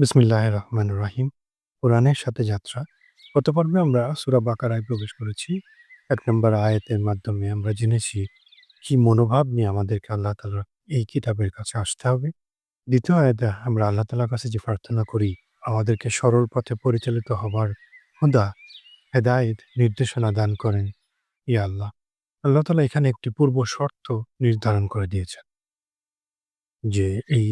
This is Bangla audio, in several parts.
বিসমিল্লাহ রহমান রাহিম কোরআনের সাথে যাত্রা। গত পর্বে আমরা সুরা বাকারায় প্রবেশ করেছি। এক নম্বর আয়াতের মাধ্যমে আমরা জেনেছি কি মনোভাব নিয়ে আমাদেরকে আল্লাহ তালার এই কিতাবের কাছে আসতে হবে। দ্বিতীয় আয়াতে আমরা আল্লাহ তালার কাছে যে প্রার্থনা করি, আমাদেরকে সরল পথে পরিচালিত হবার হুদা, হেদায়েত, নির্দেশনা দান করেন। ইয়া আল্লাহ। আল্লাহ তালা এখানে একটি পূর্ব শর্ত নির্ধারণ করে দিয়েছেন যে এই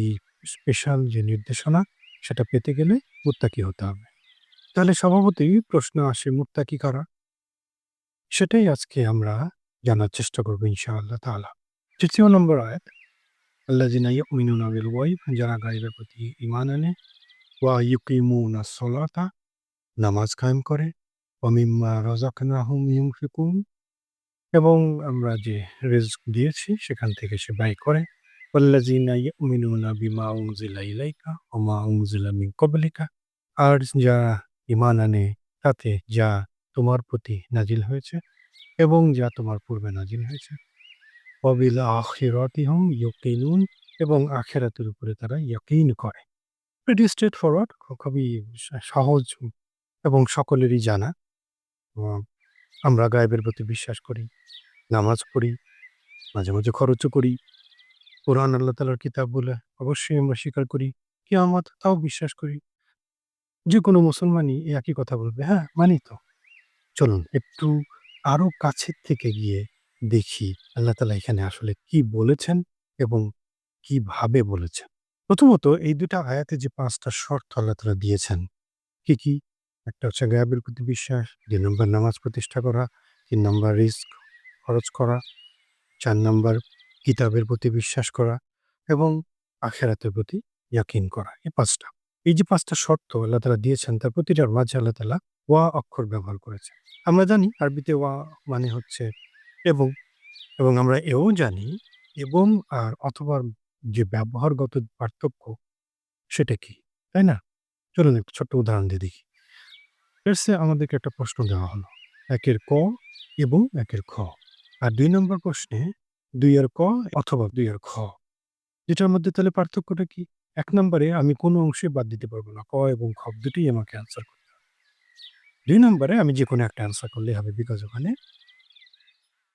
স্পেশাল যে নির্দেশনা সেটা পেতে গেলে মুত্তাকি হতে হবে। তাহলে স্বভাবতই প্রশ্ন আসে, মুত্তাকি কারা? সেটাই আজকে আমরা জানার চেষ্টা করব ইনশাআল্লাহ তাআলা। তৃতীয় নম্বর আয়াত আল্লাহ জিনা ইউমিনুনা বিল ওয়াইব যারা গাইবের প্রতি ইমান আনে, ওয়া ইউকিমুনা সলাতা, নামাজ কায়েম করে অমিম্মা রাযাকনাহুম ইউনফিকুন, এবং আমরা যে রিজক দিয়েছি সেখান থেকে সে ব্যয় করে। ওয়াল্লাযিনা ইউমিনুনা বিমা উনজিলা ইলাইকা ওয়া মা উনজিলা মিন ক্বাবলিকা আর যারা ঈমান আনে তাতে যা তোমার প্রতি নাজিল হয়েছে এবং যা তোমার পূর্বে নাজিল হয়েছে। ওয়াবিল আখিরাতিহুম ইউকিনুন এবং আখিরাতের উপরে তারা ইয়াকিন করে। প্রিটি স্ট্রেট ফরওয়ার্ড খুবই সহজ এবং সকলেরই জানা। আমরা গায়েবের প্রতি বিশ্বাস করি, নামাজ পড়ি, মাঝে মাঝে খরচও করি। কোরআন আল্লাহ তালার কিতাব বলে অবশ্যই আমরা স্বীকার করি, কিয়ামত তাও বিশ্বাস করি। যে কোনো মুসলমানই এই একই কথা বলবে হ্যাঁ মানি তো। চলুন একটু আরও কাছের থেকে গিয়ে দেখি আল্লাহ তালা এখানে আসলে কি বলেছেন এবং কীভাবে বলেছেন। প্রথমত এই দুটা আয়াতে যে পাঁচটা শর্ত আল্লাহ তালা দিয়েছেন, কি কি? একটা হচ্ছে গায়াবের প্রতি বিশ্বাস, দুই নম্বর নামাজ প্রতিষ্ঠা করা, তিন নম্বর রিস্ক খরচ করা, চার নম্বর কিতাবের প্রতি বিশ্বাস করা এবং আখেরাতের প্রতি ইয়াকিন করা। এই পাঁচটা। এই যে পাঁচটা শর্ত আল্লাহ তালা দিয়েছেন, তার প্রতিটার মাঝে আল্লাহ তালা ওয়া অক্ষর ব্যবহার করেছে আমরা জানি আরবিতে ওয়া মানে হচ্ছে এবং এবং আমরা এও জানি এবং আর অথবা যে ব্যবহারগত পার্থক্য সেটা কি, তাই না? চলুন একটু ছোট্ট উদাহরণ দিয়ে দেখি। এরসে আমাদেরকে একটা প্রশ্ন দেওয়া হলো, একের ক এবং একের খ। আর দুই নম্বর প্রশ্নে দুই এর ক অথবা দুই এর খ। যেটার মধ্যে তাহলে পার্থক্যটা কি? এক নম্বরে আমি কোনো অংশে বাদ দিতে পারব না। ক এবং খ দুটোই আমাকে অ্যান্সার করতে হবে। দুই নম্বরে আমি যে কোনো একটা অ্যান্সার করলে হবে বিকজ ওখানে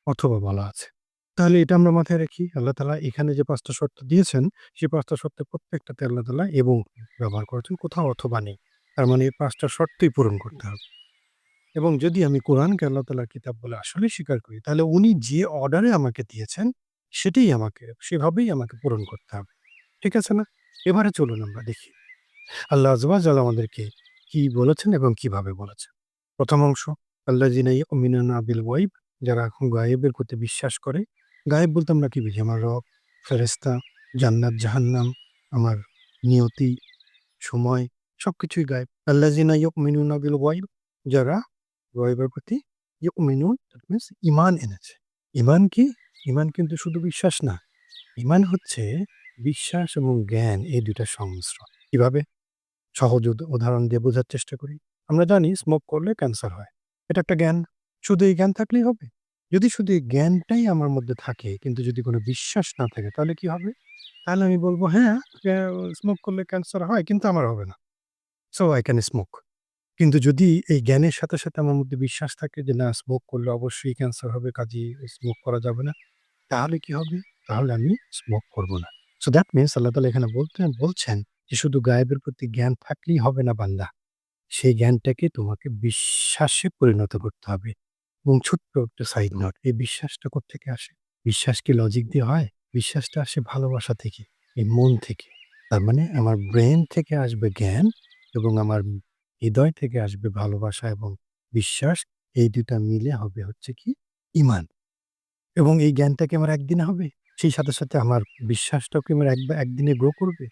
অথবা বলা আছে। তাহলে এটা আমরা মাথায় রাখি, আল্লাহ তালা এখানে যে পাঁচটা শর্ত দিয়েছেন, সেই পাঁচটা শর্তের প্রত্যেকটাতে আল্লাহ তালা এবং ব্যবহার করেছেন, কোথাও অথবা নেই। তার মানে এই পাঁচটা শর্তই পূরণ করতে হবে। এবং যদি আমি কোরআনকে আল্লাহ তালার কিতাব বলে আসলে স্বীকার করি, তাহলে উনি যে অর্ডারে আমাকে দিয়েছেন, সেটাই আমাকে, সেভাবেই আমাকে পূরণ করতে হবে। ঠিক আছে না? এবারে চলুন আমরা দেখি। আল্লাহ আজবাজাল আমাদেরকে কি বলেছেন এবং কীভাবে বলেছেন। প্রথম অংশ আল্লাহ জিনাই অমিনান আবিল ওয়াইব যারা গায়েবের প্রতি বিশ্বাস করে। গায়েব বলতে আমরা কি বুঝি? আমার রব ফেরেস্তা জান্নাত, জাহান্নাম, আমার নিয়তি, সময়, সবকিছুই গায়েব। আল্লাহ জিনা ইয়ক মিনুন আবিল ওয়াইব যারা গয়েবের প্রতি মিনুন মিনস ইমান এনেছে। ইমান কি? ইমান কিন্তু শুধু বিশ্বাস না। ইমান হচ্ছে বিশ্বাস এবং জ্ঞান এই দুটা সংমিশ্রণ। কীভাবে? সহজ উদ- উদাহরণ দিয়ে বোঝার চেষ্টা করি। আমরা জানি স্মোক করলে ক্যান্সার হয়। এটা একটা জ্ঞান। শুধু এই জ্ঞান থাকলেই হবে? যদি শুধু এই জ্ঞানটাই আমার মধ্যে থাকে, কিন্তু যদি কোনো বিশ্বাস না থাকে, তাহলে কি হবে? তাহলে আমি বলব হ্যাঁ স্মোক করলে ক্যান্সার হয়, কিন্তু আমার হবে না। সো আই ক্যান স্মোক কিন্তু যদি এই জ্ঞানের সাথে সাথে আমার মধ্যে বিশ্বাস থাকে যে, না স্মোক করলে অবশ্যই ক্যান্সার হবে কাজে স্মোক করা যাবে না, তাহলে কি হবে? তাহলে আমি স্মোক করব না। সো দ্যাট মিনস আল্লাহ তালা এখানে বলতে বলছেন যে, শুধু গায়েবের প্রতি জ্ঞান থাকলেই হবে না বান্দা। সেই জ্ঞানটাকে তোমাকে বিশ্বাসে পরিণত করতে হবে। এবং ছোট্ট একটা সাইড নোট এই বিশ্বাসটা থেকে আসে? বিশ্বাস কি লজিক দিয়ে হয়? বিশ্বাসটা আসে ভালোবাসা থেকে, এই মন থেকে। তার মানে আমার ব্রেন থেকে আসবে জ্ঞান এবং আমার হৃদয় থেকে আসবে ভালোবাসা এবং বিশ্বাস, এই দুটা মিলে হবে হচ্ছে কি? ইমান। এবং এই জ্ঞানটা কি আমার একদিনে হবে, সেই সাথে সাথে আমার বিশ্বাসটাও কি আমার একবার একদিনে গ্রো করবে।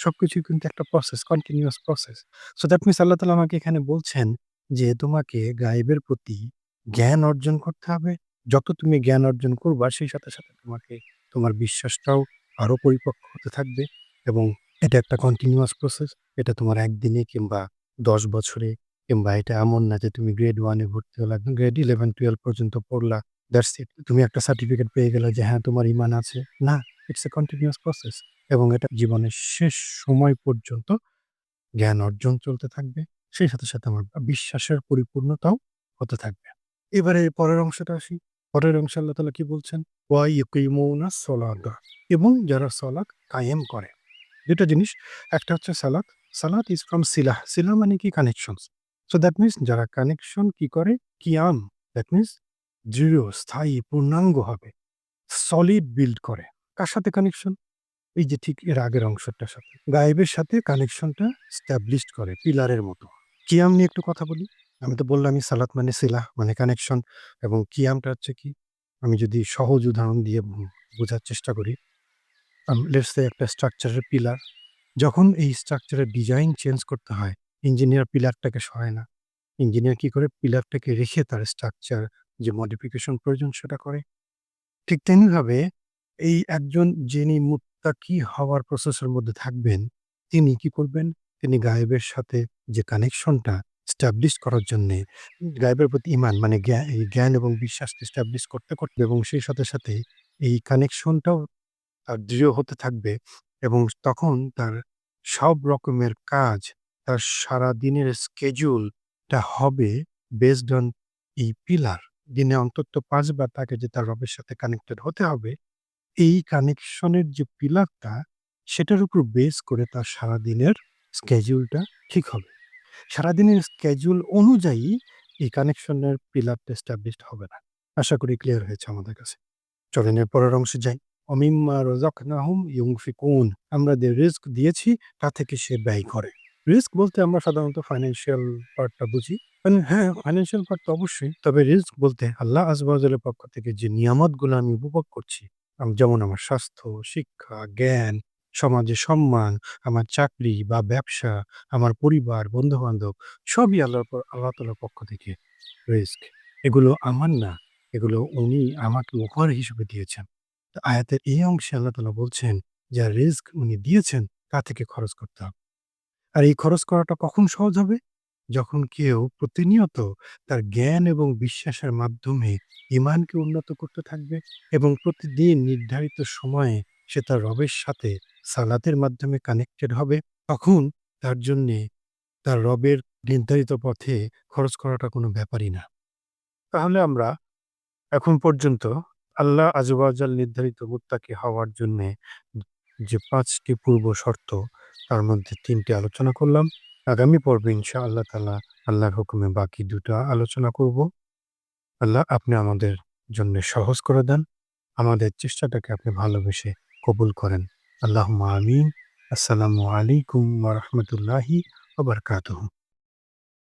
সবকিছুই কিন্তু একটা process continuous process so that means আল্লাহ তালা আমাকে এখানে বলছেন যে তোমাকে গায়েবের প্রতি জ্ঞান অর্জন করতে হবে। যত তুমি জ্ঞান অর্জন করবা, সেই সাথে সাথে তোমাকে, তোমার বিশ্বাসটাও আরও পরিপক্ক হতে থাকবে এবং এটা একটা কন্টিনিউয়াস প্রসেস এটা তোমার একদিনে কিংবা দশ বছরে কিংবা এটা এমন না যে তুমি গ্রেড ওয়ানে ভর্তি হলা গ্রেড ইলেভেন টুয়েলভ পর্যন্ত পড়লা দ্যাটস ইট তুমি একটা সার্টিফিকেট পেয়ে গেলে যে হ্যাঁ তোমার ইমান আছে না ইটস এ কন্টিনিউয়াস প্রসেস এবং এটা জীবনের শেষ সময় পর্যন্ত জ্ঞান অর্জন চলতে থাকবে। সেই সাথে, সাথে আমার বিশ্বাসের পরিপূর্ণতাও হতে থাকবে। এবারে পরের অংশটা আসি। পরের অংশ আল্লাহ তাআলা কি বলছেন? ওয়া ইউকিমুনা সলাতা এবং যারা সলাক কায়েম করে। ২ টা জিনিস। একটা হচ্ছে সালাত। সালাত ইজ ফ্রম সিলাহ। সিলাহ মানে কি? কানেকশনস। সো দ্যাট মিনস যারা কানেকশন কি করে? কিয়াম দ্যাট মিনস দৃঢ়, স্থায়ী, পূর্ণাঙ্গ হবে। সলিড বিল্ড করে। কার সাথে কানেকশন? এই যে ঠিক এর আগের অংশটার সাথে। গায়েবের সাথে কানেকশনটা এস্টাবলিশড করে পিলারের মতো। কিয়াম নিয়ে একটু কথা বলি। আমি তো বললাম বললামই সালাত মানে সিলাহ মানে কানেকশন এবং কিয়ামটা হচ্ছে কি? আমি যদি সহজ উদাহরণ দিয়ে বোঝার চেষ্টা করি। লেটস একটা স্ট্রাকচারের পিলার। যখন এই স্ট্রাকচারের ডিজাইন চেঞ্জ করতে হয়, ইঞ্জিনিয়ার পিলারটাকে সরায় না। ইঞ্জিনিয়ার কি করে? পিলারটাকে রেখে তার স্ট্রাকচার যে মডিফিকেশন প্রয়োজন সেটা করে। ঠিক তেমনিভাবে এই একজন যিনি মুত্তাকি হওয়ার প্রসেসের মধ্যে থাকবেন, তিনি কি করবেন? তিনি গায়েবের সাথে যে কানেকশনটা এস্টাবলিশ করার জন্যে গায়েবের প্রতি ঈমান মানে এই জ্ঞান এবং বিশ্বাসকে এস্টাবলিশ করতে, করতে এবং সেই সাথে, সাথে এই কানেকশনটাও দৃঢ় হতে থাকবে এবং তখন তার সব রকমের কাজ, তার সারা সারাদিনের স্কেডিউলটা হবে বেসড অন এই পিলার। দিনে অন্তত পাঁচবার তাকে যে তার রবের সাথে কানেক্টেড হতে হবে। এই কানেকশনের যে পিলারটা সেটার উপর বেস করে তার সারাদিনের স্কেজুলটা ঠিক হবে। সারাদিনের স্কেজুল অনুযায়ী এই কানেকশনের পিলারটা এস্টাবলিশড হবে না। আশা করি ক্লিয়ার হয়েছে আমাদের কাছে। চলেন এর পরের অংশে যাই। অমিম্মা রাযাকনাহুম ইউনফিকুন আমরা যে রিস্ক দিয়েছি তা থেকে সে ব্যয় করে। রিস্ক বলতে আমরা সাধারণত ফাইন্যান্সিয়াল পার্টটা বুঝি। মানে হ্যাঁ, ফাইন্যান্সিয়াল পার্ট তো অবশ্যই। তবে রিস্ক বলতে আল্লাহ জাল্লার পক্ষ থেকে যে নিয়ামতগুলো আমি উপভোগ করছি, যেমন আমার স্বাস্থ্য, শিক্ষা, জ্ঞান, সমাজে সম্মান, আমার চাকরি বা ব্যবসা, আমার পরিবার, বন্ধু-বান্ধব সবই আল্লাহর আল্লাহ তাআলার পক্ষ থেকে রিস্ক। এগুলো আমার না। এগুলো উনি আমাকে উপহার হিসেবে দিয়েছেন। আয়াতের এই অংশে আল্লাহ তাআলা বলছেন যা রিস্ক উনি দিয়েছেন তা থেকে খরচ করতে হবে। আর এই খরচ করাটা কখন সহজ হবে? যখন কেউ প্রতিনিয়ত তার জ্ঞান এবং বিশ্বাসের মাধ্যমে ইমানকে উন্নত করতে থাকবে এবং প্রতিদিন নির্ধারিত সময়ে সে তার রবের সাথে সালাতের মাধ্যমে কানেক্টেড হবে, তখন তার জন্যে তার রবের নির্ধারিত পথে খরচ করাটা কোনো ব্যাপারই না। তাহলে আমরা এখন পর্যন্ত আল্লাহ আযযা ওয়া জাল নির্ধারিত মুত্তাকি হওয়ার জন্যে যে ৫ টি পূর্ব শর্ত, তার মধ্যে তিনটি আলোচনা করলাম। আগামী পর্বে ইনশাআল্লাহ তালা আল্লাহর হুকুমে বাকি দুটো আলোচনা করব। আল্লাহ আপনি আমাদের জন্য সহজ করে দেন। আমাদের চেষ্টাটাকে আপনি ভালোবেসে কবুল করেন। আল্লাহ আমিন। আসসালামু আলাইকুম ওয়া রাহমাতুল্লাহি ওয়া বারাকাতুহু।